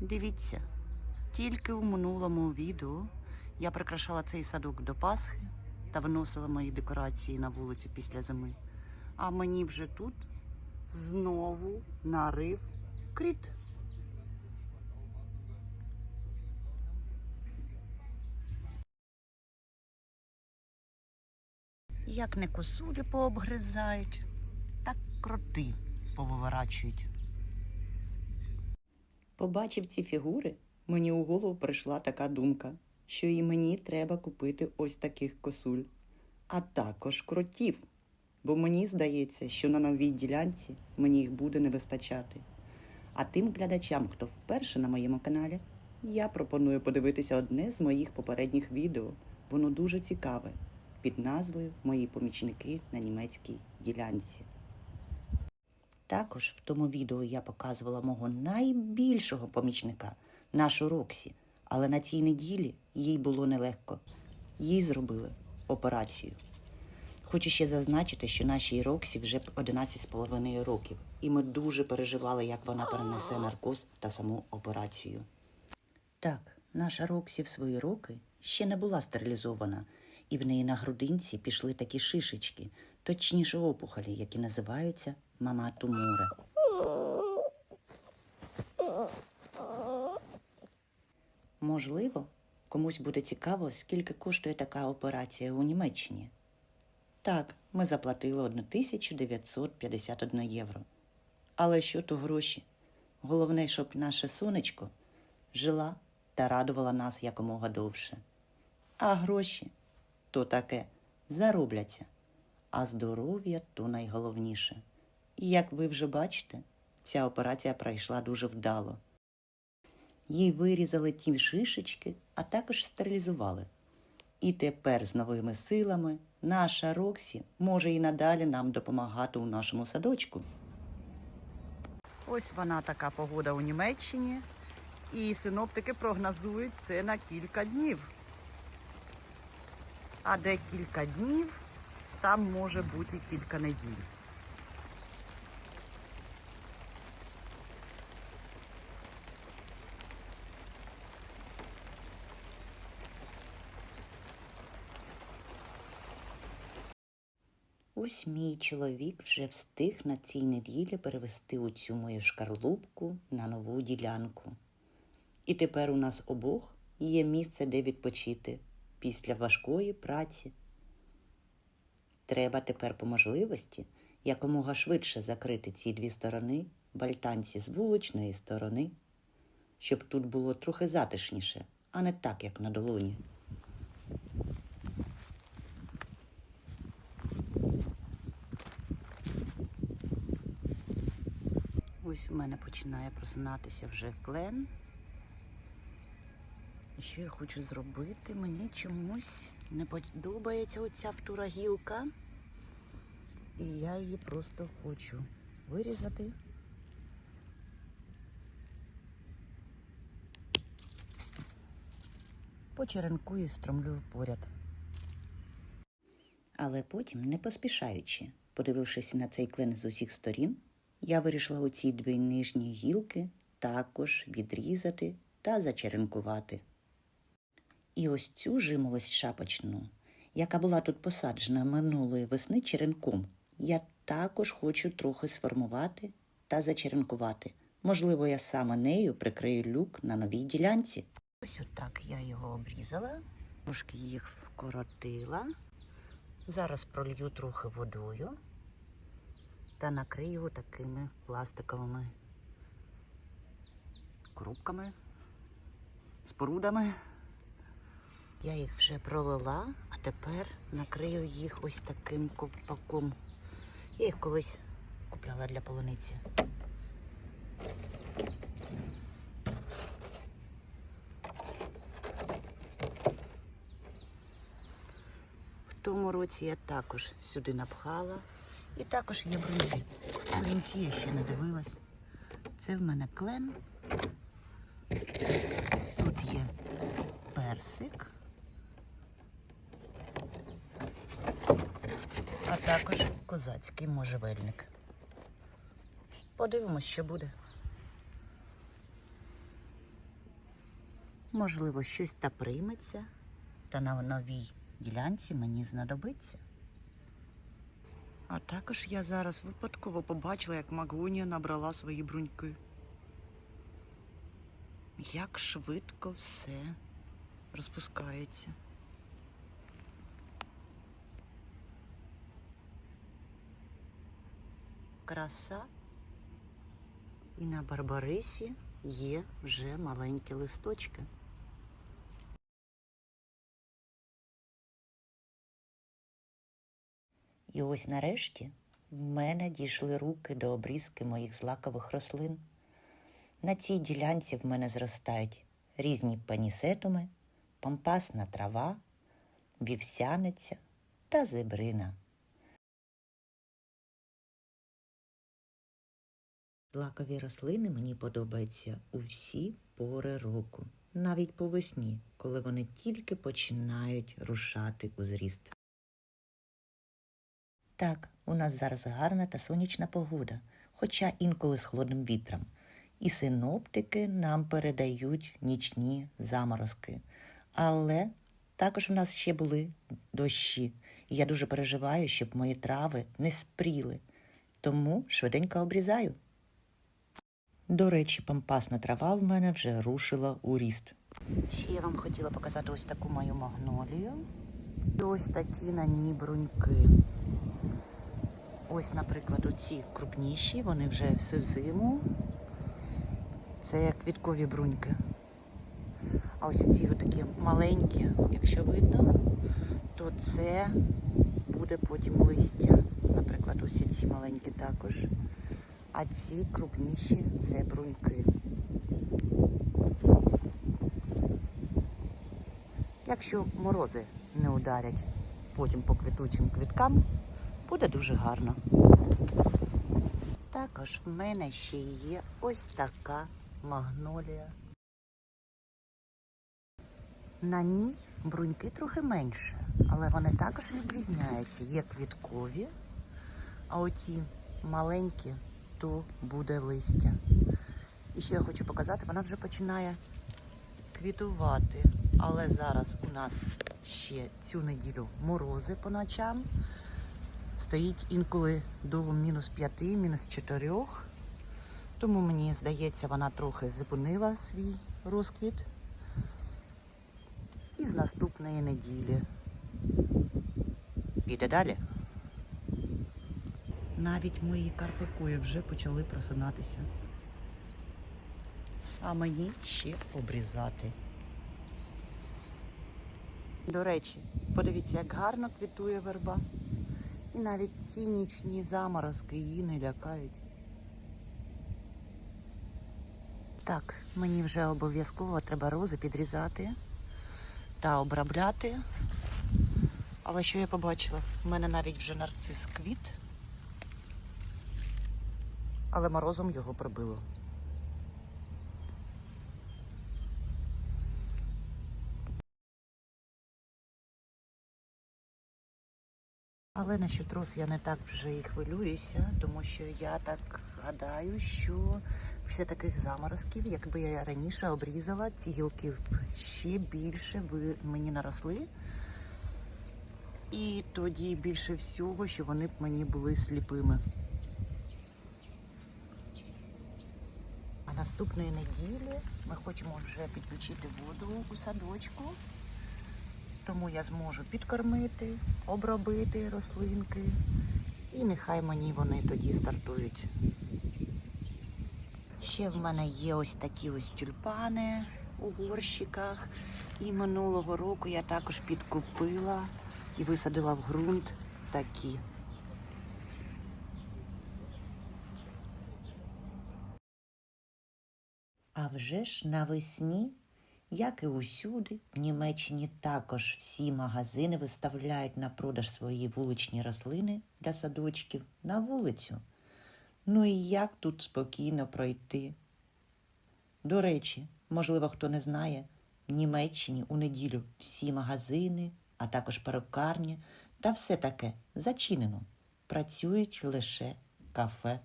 Дивіться, тільки у минулому відео я прикрашала цей садок до Пасхи та виносила мої декорації на вулицю після зими. А мені вже тут знову нарив кріт. Як не косулі пообгризають, так кроти повиворачують. Побачив ці фігури, мені у голову прийшла така думка, що і мені треба купити ось таких косуль, а також кротів. Бо мені здається, що на новій ділянці мені їх буде не вистачати. А тим глядачам, хто вперше на моєму каналі, я пропоную подивитися одне з моїх попередніх відео. Воно дуже цікаве під назвою Мої помічники на німецькій ділянці. Також в тому відео я показувала мого найбільшого помічника, нашу Роксі, але на цій неділі їй було нелегко. Їй зробили операцію. Хочу ще зазначити, що нашій Роксі вже 11,5 років, і ми дуже переживали, як вона перенесе наркоз та саму операцію. Так, наша Роксі в свої роки ще не була стерилізована, і в неї на грудинці пішли такі шишечки, точніше опухолі, які називаються маматумури. Можливо, комусь буде цікаво, скільки коштує така операція у Німеччині. Так, ми заплатили 1951 євро. Але що то гроші? Головне, щоб наше сонечко жила та радувала нас якомога довше. А гроші то таке заробляться, а здоров'я то найголовніше. І як ви вже бачите, ця операція пройшла дуже вдало. Їй вирізали ті шишечки, а також стерилізували. І тепер з новими силами наша Роксі може і надалі нам допомагати у нашому садочку. Ось вона така погода у Німеччині, і синоптики прогнозують це на кілька днів. А де кілька днів, там може бути кілька неділь. Ось мій чоловік вже встиг на цій неділі перевести у цю мою шкарлупку на нову ділянку. І тепер у нас обох є місце, де відпочити після важкої праці. Треба тепер по можливості якомога швидше закрити ці дві сторони в альтанці з вуличної сторони, щоб тут було трохи затишніше, а не так, як на долоні. Ось у мене починає просинатися вже клен. І що я хочу зробити? Мені чомусь не подобається оця втура гілка. І я її просто хочу вирізати. Почеренкую і стромлю поряд. Але потім, не поспішаючи, подивившись на цей клен з усіх сторін, я вирішила оці дві нижні гілки також відрізати та зачеренкувати. І ось цю жимолость шапочну, яка була тут посаджена минулої весни черенком, я також хочу трохи сформувати та зачеренкувати. Можливо, я саме нею прикрию люк на новій ділянці. Ось отак я його обрізала, трошки їх вкоротила. Зараз пролью трохи водою та накрию його такими пластиковими коробками, спорудами. Я їх вже пролила, а тепер накрию їх ось таким ковпаком. Я їх колись купляла для полуниці. В тому році я також сюди напхала. І також є бруньки. Бруньці я ще не дивилась. Це в мене клен. Тут є персик. А також козацький можжевельник. Подивимось, що буде. Можливо, щось та прийметься, та на новій ділянці мені знадобиться. А також я зараз випадково побачила, як Магонія набрала свої бруньки. Як швидко все розпускається. Краса. І на Барбарисі є вже маленькі листочки. І ось нарешті в мене дійшли руки до обрізки моїх злакових рослин. На цій ділянці в мене зростають різні панісетуми, пампасна трава, вівсяниця та зебрина. Злакові рослини мені подобаються у всі пори року, навіть по весні, коли вони тільки починають рушати у зріст. Так, у нас зараз гарна та сонячна погода, хоча інколи з холодним вітром. І синоптики нам передають нічні заморозки. Але також у нас ще були дощі, і я дуже переживаю, щоб мої трави не спріли. Тому швиденько обрізаю. До речі, пампасна трава в мене вже рушила у ріст. Ще я вам хотіла показати ось таку мою магнолію. І ось такі на ній бруньки. Ось, наприклад, оці крупніші, вони вже всю зиму. Це квіткові бруньки. А ось оці такі маленькі, якщо видно, то це буде потім листя. Наприклад, ось ці маленькі також. А ці крупніші це бруньки. Якщо морози не ударять потім по квітучим квіткам, буде дуже гарно. Також в мене ще є ось така магнолія. На ній бруньки трохи менше, але вони також відрізняються. Є квіткові, а оті маленькі, то буде листя. І ще я хочу показати, вона вже починає квітувати. Але зараз у нас ще цю неділю морози по ночам. Стоїть інколи до мінус 5, мінус 4. Тому мені здається, вона трохи зупинила свій розквіт. І з наступної неділі піде далі. Навіть мої карпикої вже почали просинатися. А мені ще обрізати. До речі, подивіться, як гарно квітує верба. І навіть ці нічні заморозки її не лякають. Так, мені вже обов'язково треба рози підрізати та обробляти. Але що я побачила? У мене навіть вже нарцис квіт, але морозом його прибило. Але на щотрос я не так вже і хвилююся, тому що я так гадаю, що після таких заморозків, якби я раніше обрізала, ці гілки ще більше мені наросли. І тоді більше всього, що вони б мені були сліпими. А наступної неділі ми хочемо вже підключити воду у садочку. Тому я зможу підкормити, обробити рослинки. І нехай мені вони тоді стартують. Ще в мене є ось такі ось тюльпани у горщиках. І минулого року я також підкупила і висадила в ґрунт такі. А вже ж навесні як і усюди, в Німеччині також всі магазини виставляють на продаж свої вуличні рослини для садочків на вулицю. Ну і як тут спокійно пройти? До речі, можливо, хто не знає, в Німеччині у неділю всі магазини, а також перукарні та все таке зачинено. Працюють лише кафе.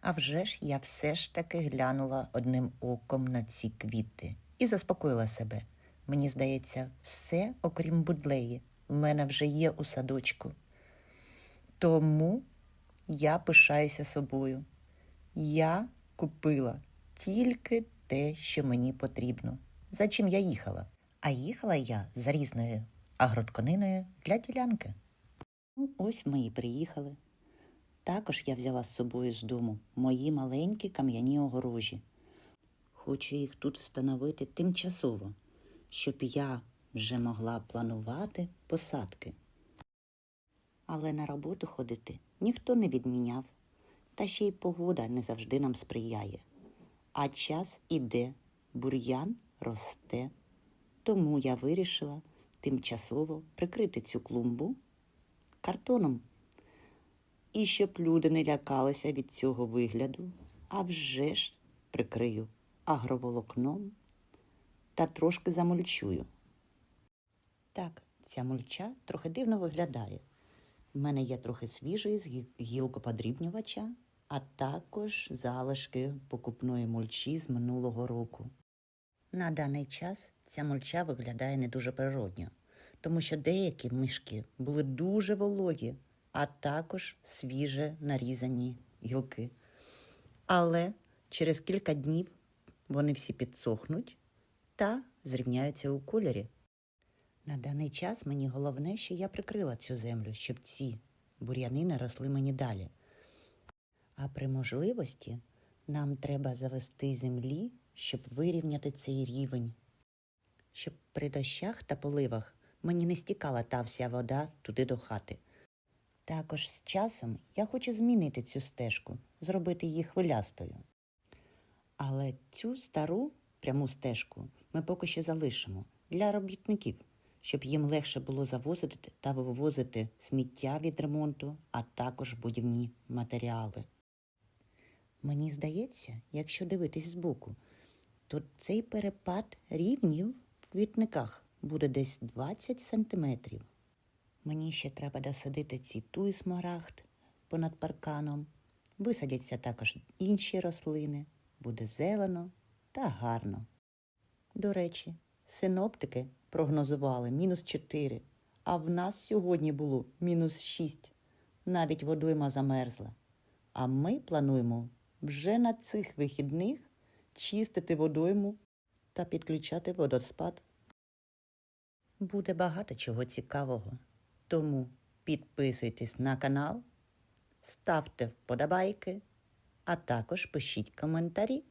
А вже ж я все ж таки глянула одним оком на ці квіти і заспокоїла себе. Мені здається, все, окрім будлеї, в мене вже є у садочку. Тому я пишаюся собою. Я купила тільки те, що мені потрібно. За чим я їхала? А їхала я за різною агротканиною для ділянки. Ну, ось ми і приїхали. Також я взяла з собою з дому мої маленькі кам'яні огорожі. Хочу їх тут встановити тимчасово, щоб я вже могла планувати посадки. Але на роботу ходити ніхто не відміняв, та ще й погода не завжди нам сприяє. А час іде, бур'ян росте. Тому я вирішила тимчасово прикрити цю клумбу картоном. І щоб люди не лякалися від цього вигляду, а вже ж прикрию агроволокном та трошки замульчую. Так, ця мульча трохи дивно виглядає. В мене є трохи свіжої з гілкоподрібнювача, а також залишки покупної мульчі з минулого року. На даний час ця мульча виглядає не дуже природньо, тому що деякі мішки були дуже вологі, а також свіже нарізані гілки. Але через кілька днів вони всі підсохнуть та зрівняються у кольорі. На даний час мені головне, що я прикрила цю землю, щоб ці бур'яни не росли мені далі. А при можливості нам треба завести землі, щоб вирівняти цей рівень, щоб при дощах та поливах мені не стікала та вся вода туди до хати. Також з часом я хочу змінити цю стежку, зробити її хвилястою. Але цю стару пряму стежку ми поки що залишимо для робітників, щоб їм легше було завозити та вивозити сміття від ремонту, а також будівні матеріали. Мені здається, якщо дивитись збоку, то цей перепад рівнів в квітниках буде десь 20 сантиметрів. Мені ще треба досадити ці туй смарагд понад парканом. Висадяться також інші рослини, буде зелено та гарно. До речі, синоптики прогнозували мінус 4, а в нас сьогодні було мінус 6. Навіть водойма замерзла. А ми плануємо вже на цих вихідних чистити водойму та підключати водоспад. Буде багато чого цікавого. Тому підписуйтесь на канал, ставте вподобайки, а також пишіть коментарі.